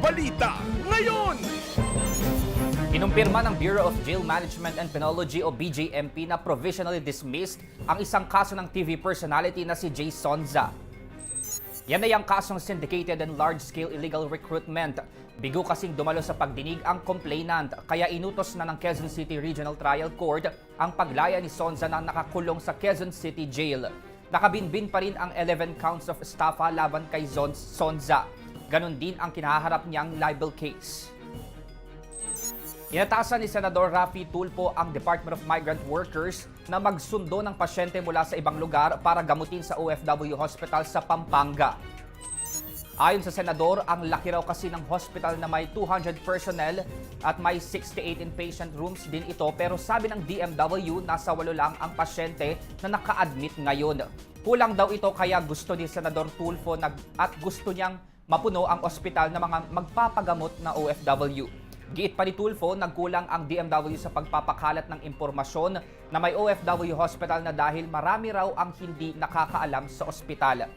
balita ngayon. Inumpirma ng Bureau of Jail Management and Penology o BJMP na provisionally dismissed ang isang kaso ng TV personality na si Jay Sonza. Yan ay ang kasong syndicated and large-scale illegal recruitment. Bigo kasing dumalo sa pagdinig ang complainant kaya inutos na ng Quezon City Regional Trial Court ang paglaya ni Sonza na nakakulong sa Quezon City Jail. Nakabinbin pa rin ang 11 counts of estafa laban kay Sonza. Ganon din ang kinaharap niyang libel case. Inatasan ni Senador Rafi Tulfo ang Department of Migrant Workers na magsundo ng pasyente mula sa ibang lugar para gamutin sa OFW Hospital sa Pampanga. Ayon sa Senador, ang laki raw kasi ng hospital na may 200 personnel at may 68 inpatient rooms din ito pero sabi ng DMW nasa walo lang ang pasyente na naka-admit ngayon. Kulang daw ito kaya gusto ni Senador Tulfo nag, at gusto niyang mapuno ang ospital ng mga magpapagamot na OFW. Giit pa ni Tulfo, nagkulang ang DMW sa pagpapakalat ng impormasyon na may OFW hospital na dahil marami raw ang hindi nakakaalam sa ospital.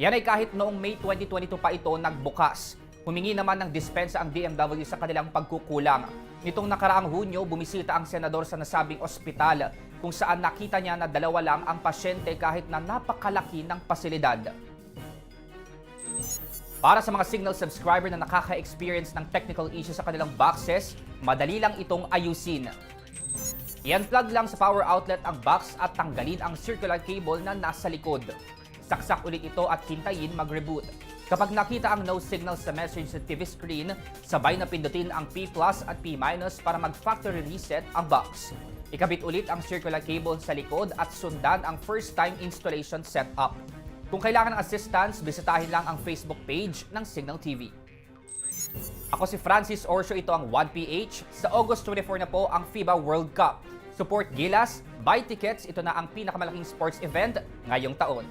Yan ay kahit noong May 2022 pa ito nagbukas. Humingi naman ng dispensa ang DMW sa kanilang pagkukulang. Nitong nakaraang Hunyo, bumisita ang senador sa nasabing ospital kung saan nakita niya na dalawa lang ang pasyente kahit na napakalaki ng pasilidad. Para sa mga Signal subscriber na nakaka-experience ng technical issue sa kanilang boxes, madali lang itong ayusin. I-unplug lang sa power outlet ang box at tanggalin ang circular cable na nasa likod. Saksak ulit ito at hintayin mag-reboot. Kapag nakita ang no signal sa message sa TV screen, sabay na pindutin ang P plus at P minus para mag-factory reset ang box. Ikabit ulit ang circular cable sa likod at sundan ang first time installation setup. Kung kailangan ng assistance, bisitahin lang ang Facebook page ng Signal TV. Ako si Francis Orsio, ito ang 1PH. Sa August 24 na po ang FIBA World Cup. Support Gilas, buy tickets, ito na ang pinakamalaking sports event ngayong taon.